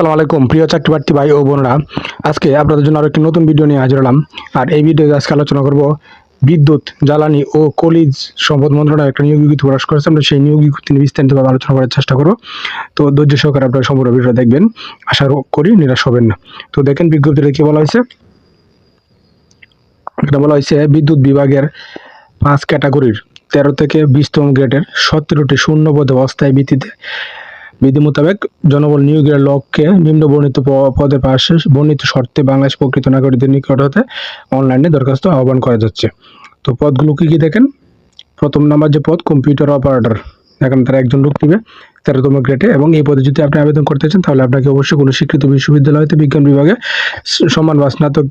আসসালামু আলাইকুম, প্রিয় চাকরি প্রার্থী ভাই ও বোনরা। আজকে আপনাদের জন্য আরও একটি নতুন ভিডিও নিয়ে হাজির হলাম। আর এই ভিডিওতে আজকে আলোচনা করব বিদ্যুৎ, জ্বালানি ও কলিজ সম্পদ মন্ত্রণালয় একটা নিয়োগ বিজ্ঞপ্তি প্রকাশ করেছে। আমরা সেই নিয়োগ বিজ্ঞপ্তি বিস্তারিতভাবে আলোচনা করার চেষ্টা করব। তো ধৈর্য সহকারে আপনারা সম্পূর্ণ ভিডিও দেখবেন। আশা করি নিরাশ হবেন না। তো দেখেন বিজ্ঞপ্তিটা কি বলা হয়েছে? এটা বলা হয়েছে, বিদ্যুৎ বিভাগের পাঁচ ক্যাটাগরির তেরো থেকে বিশতম গ্রেডের সতেরোটি শূন্য পদে অস্থায়ী ভিত্তিতে বিধি মোতাবেক জনবল নিয়োগের লক্ষ্যে নিম্ন বর্ণিত পদে পাশে বর্ণিত শর্তে বাংলাদেশ প্রকৃত নাগরিকদের নিকট হতে অনলাইনে দরখাস্ত আহ্বান করা যাচ্ছে। তো পদগুলো কি কি দেখেন? প্রথম নাম্বার যে পদ কম্পিউটার অপারেটর এখানে তারা একজন লোক নিবে, তেরোতম গ্রেডে এবং এই পদে যদি আপনি আবেদন করতে চান, তাহলে আপনাকে অবশ্যই কোনো স্বীকৃত বিশ্ববিদ্যালয়তে বিজ্ঞান বিভাগে সমান বা স্নাতক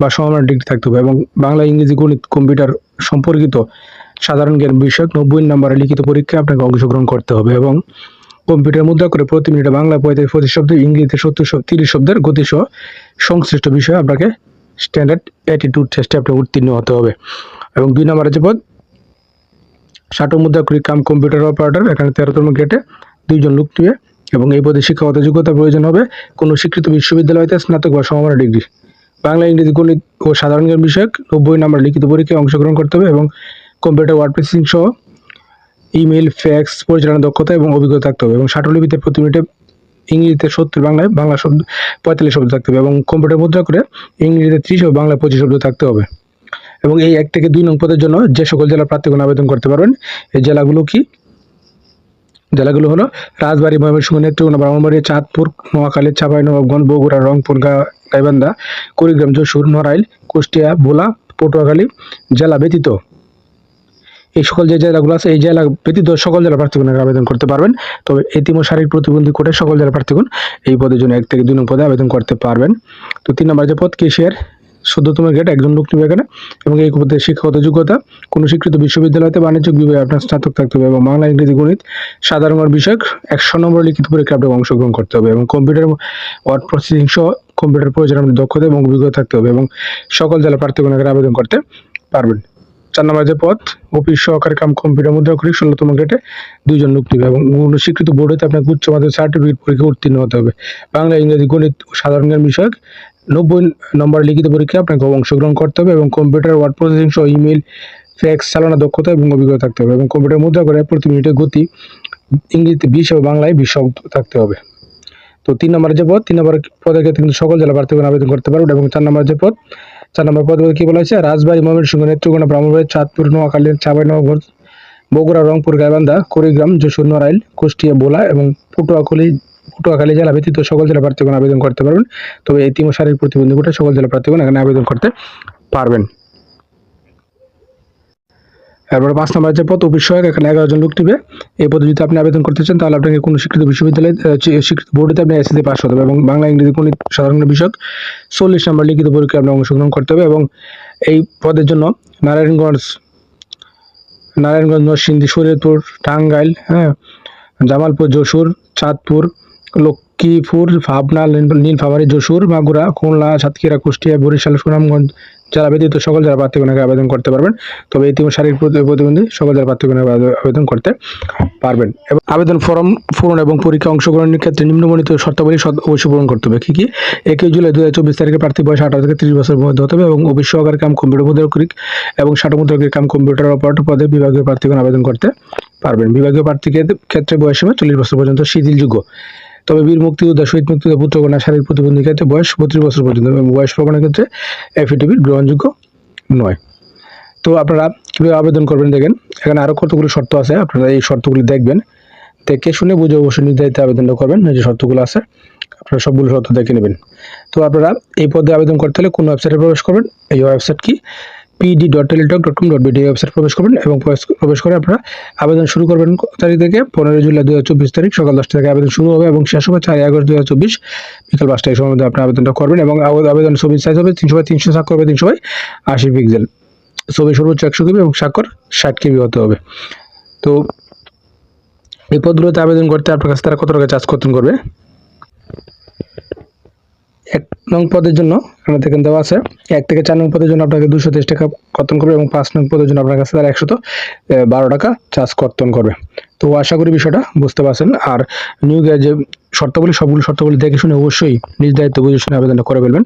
বা সমান ডিগ্রি থাকতে হবে। এবং বাংলা, ইংরেজি, গণিত কম্পিউটার সম্পর্কিত সাধারণ জ্ঞান বিষয়ক নব্বই নম্বরের লিখিত পরীক্ষায় আপনাকে অংশগ্রহণ করতে হবে। এবং কম্পিউটার মুদ্রা করে প্রতি মিনিটে বাংলা পঁয়ত্রিশ পঁচিশ শব্দ, ইংরেজিতে সত্তর শব্দ, তিরিশ শব্দের গতিসহ সংশ্লিষ্ট বিষয়ে আপনাকে স্ট্যান্ডার্ড অ্যাটিটিউড টেস্টে আপনি উত্তীর্ণ হতে হবে। এবং দুই নম্বরের যে পদ, ষাটো মুদ্রা করি কাম কম্পিউটার অপারেটর, এখানে তেরোতম গেটে দুইজন লোক নিবে এবং এই পদে শিক্ষাগত যোগ্যতা প্রয়োজন হবে। কোনো স্বীকৃত বিশ্ববিদ্যালয়তে স্নাতক বা সমানের ডিগ্রি। বাংলা, ইংরেজি, গণিত ও সাধারণ জ্ঞান বিষয়ক নব্বই নম্বর লিখিত পরীক্ষায় অংশগ্রহণ করতে হবে এবং কম্পিউটার ওয়ার্ড প্রসেসিং সহ ইমেল ফ্যাক্স, পরিচালনা দক্ষতা এবং অভিজ্ঞতা থাকতে হবে এবং ষাটলিপিতে প্রতি মিনিটে ইংরেজিতে সত্তর বাংলায় বাংলা শব্দ, পঁয়তাল্লিশ শব্দ থাকতে হবে এবং কম্পিউটার মুদ্রা করে ইংরেজিতে ত্রিশ ও বাংলায় পঁচিশ শব্দ থাকতে হবে। এবং এই এক থেকে দুই নং পদের জন্য যে সকল জেলার প্রার্থীগণ আবেদন করতে পারবেন, এই জেলাগুলো কি? জেলাগুলো হলো রাজবাড়ী, ময়মনসিংহ, নেত্রকোনা, ব্রাহ্মণবাড়িয়া, চাঁদপুর নোয়াখালী চাঁপাইনবাবগঞ্জ, বগুড়া, রংপুর গাইবান্ধা, কুড়িগ্রাম, যশোর, নড়াইল, কুষ্টিয়া, ভোলা, পটুয়াখালী জেলা ব্যতীত এই সকল যে জেলাগুলো আছে, এই জেলা ব্যতীত সকল জেলা প্রার্থীগণ আবেদন করতে পারবেন। তবে এতিম শারীরিক প্রতিবন্ধী কোটে সকল জেলা প্রার্থীগণ এই পদের জন্য এক থেকে দুই নং পদে আবেদন করতে পারবেন। তো তিন নম্বর যে পদ, কেশিয়ার চোদ্দতম গেট একজন লোক নিবে এখানে এবং এই পদে শিক্ষাগত যোগ্যতা, কোনো স্বীকৃত বিশ্ববিদ্যালয়তে বাণিজ্যিক বিভাগে আপনার স্নাতক থাকতে হবে এবং বাংলা, ইংরেজি, গণিত, সাধারণ বিষয়ক একশো নম্বর লিখিত পরীক্ষা আপনাকে অংশগ্রহণ করতে হবে এবং কম্পিউটার ওয়ার্ড প্রসেসিং সহ কম্পিউটার পরিচালনার দক্ষতা এবং অভিজ্ঞতা থাকতে হবে এবং সকল জেলা প্রার্থীগণ এখানে আবেদন করতে পারবেন। চার নম্বর পদ অফিস সহকারী কাম কম্পিউটার মুদ্রা করি ষোলোতম গেটে দুজন লোক নিবে এবং স্বীকৃত বোর্ড হতে আপনাকে উচ্চ মাধ্যমিক সার্টিফিকেট পরীক্ষা উত্তীর্ণ হতে হবে। বাংলা, ইংরেজি, গণিত সাধারণ জ্ঞান বিষয়ক নব্বই নম্বর লিখিত পরীক্ষা আপনাকে অংশগ্রহণ করতে হবে এবং কম্পিউটার ওয়ার্ড প্রসেসিং সহ ইমেল ফ্যাক্স, চালানোর দক্ষতা এবং অভিজ্ঞতা থাকতে হবে এবং কম্পিউটার মুদ্রা করে প্রতি মিনিটে গতি, ইংরেজিতে বিশ এবং বাংলায় বিশ শব্দ থাকতে হবে। তো তিন নম্বর যে পদ তিন নম্বর পদের ক্ষেত্রে কিন্তু সকল জেলা প্রার্থীগণ আবেদন করতে পারবেন এবং চার নম্বর যে পদ চার নম্বর পদ কি বলা হয়েছে রাজবাড়ী ময়মনসিংহ নেত্রকোনা ব্রাহ্মণবাড়ি চাঁদপুর, নোয়াখালী, চাঁপাইনবাবগঞ্জ, বগুড়া, রংপুর, গাইবান্ধা, কুড়িগ্রাম, যশোর, নড়াইল, কুষ্টিয়া, বোলা এবং পটুয়াখালী পটুয়াখালী জেলা ব্যতীত সকল জেলা প্রার্থীগণ আবেদন করতে পারবেন। তবে এই তিন শারীরিক প্রতিবন্ধী সকল জেলা প্রার্থীগণ এখানে আবেদন করতে পারবেন। এরপরে পাঁচ নম্বর যে পদ অফিস সহায়ক এখানে এগারো জন লোক নিবে। এই পদে যদি আপনি আবেদন করতে চান তাহলে আপনাকে কোনো স্বীকৃত বিশ্ববিদ্যালয়ে আহ, চি- স্বীকৃত বোর্ডে আপনি এসএসসি পাস হতে হবে এবং বাংলা ইংরেজি গণিত সাধারণ বিষয়ক চল্লিশ নম্বর লিখিত পরীক্ষায় আপনি অংশগ্রহণ করতে হবে এবং এই পদের জন্য নারায়ণগঞ্জ নারায়ণগঞ্জ নরসিংদী শরীয়তপুর টাঙ্গাইল হ্যাঁ জামালপুর যশোর চাঁদপুর লক্ষ্মীপুর নীল- নীলফামারী যশোর মাগুরা খুলনা সাতক্ষীরা কুষ্টিয়া বরিশাল সুনামগঞ্জ জেলা ব্যতীত সকল জেলা প্রার্থীগণকে আবেদন করতে পারবেন, তবে ইতিমধ্যে শারীরিক প্রতিবন্ধী সকল জেলা প্রার্থীগণ আবেদন করতে পারবেন। এবং আবেদন ফর্ম পূরণ এবং পরীক্ষা অংশগ্রহণের ক্ষেত্রে নিম্নমণিত শর্তাবলী অবশ্যই পূরণ করতে হবে। কী কী? একই জুলাই দু হাজার চব্বিশ তারিখে প্রার্থী বয়স আঠারো থেকে ত্রিশ বছর মধ্যে হতে হবে এবং অফিস সহকারী কাম কম্পিউটার মুদ্রাকরিক এবং মুদ্রাকরিক কাম কম্পিউটার অপারেটর পদে বিভাগীয় প্রার্থীগণ আবেদন করতে পারবেন। বিভাগীয় প্রার্থীকে ক্ষেত্রে বয়স চল্লিশ বছর পর্যন্ত শিথিলযোগ্য। তবে বীর মুক্তিযোদ্ধা, শহীদ মুক্তিযোদ্ধা পুত্রকন্যা শারীরিক প্রতিবন্ধী ক্ষেত্রে বয়স বত্রিশ বছর পর্যন্ত এবং বয়স প্রমাণের ক্ষেত্রে এফিডেভিট গ্রহণযোগ্য নয়। তো আপনারা কীভাবে আবেদন করবেন দেখেন, এখানে আরও কতগুলো শর্ত আছে, আপনারা এই শর্তগুলি দেখবেন, দেখে শুনে বুঝে অবশ্যই নির্ধারিত আবেদনটা করবেন, যে শর্তগুলো আছে, আপনারা সবগুলো শর্ত দেখে নেবেন। তো আপনারা এই পদে আবেদন করতে হলে কোন ওয়েবসাইটে প্রবেশ করবেন, এই ওয়েবসাইট কি? PD dot Teletalk dot com dot BD website প্রবেশ করবেন এবং প্রবেশ- করে আপনারা আবেদন শুরু করবেন তারিখ থেকে পনেরোই জুলাই দু হাজার চব্বিশ তারিখ সকাল দশটা থেকে আবেদন শুরু হবে এবং শেষ হবে চারই আগস্ট দু হাজার চব্বিশ বিকাল পাঁচটা এই সময় মধ্যে আপনি আবেদনটা করবেন এবং আবে- আবেদন ছবির সাইজ হবে তিনশো বাই তিনশো, স্বাক্ষর হবে তিনশো বাই আশি পিক্সেল ছবি সর্বোচ্চ একশো কেবি এবং স্বাক্ষর ষাট কেবি হতে হবে। তো এই পদগুলোতে আবেদন করতে আপনার কাছে তারা কত টাকা চার্জ করতেন করবে? নং পদের জন্য এখানে থেকে দেওয়া আছে। এক থেকে চার নং পদের জন্য আপনাকে দুশো তেইশ টাকা কর্তন করবে এবং পাঁচ নং পদের জন্য আপনার কাছে তারা একশত বারো টাকা চার্জ কর্তন করবে। তো আশা করি বিষয়টা বুঝতে পারছেন। আর নিয়োগের যে শর্তাবলী, সবগুলো শর্তাবলী দেখে শুনে অবশ্যই নিজ দায়িত্ব বুঝে শুনে আবেদনটা করে ফেলবেন।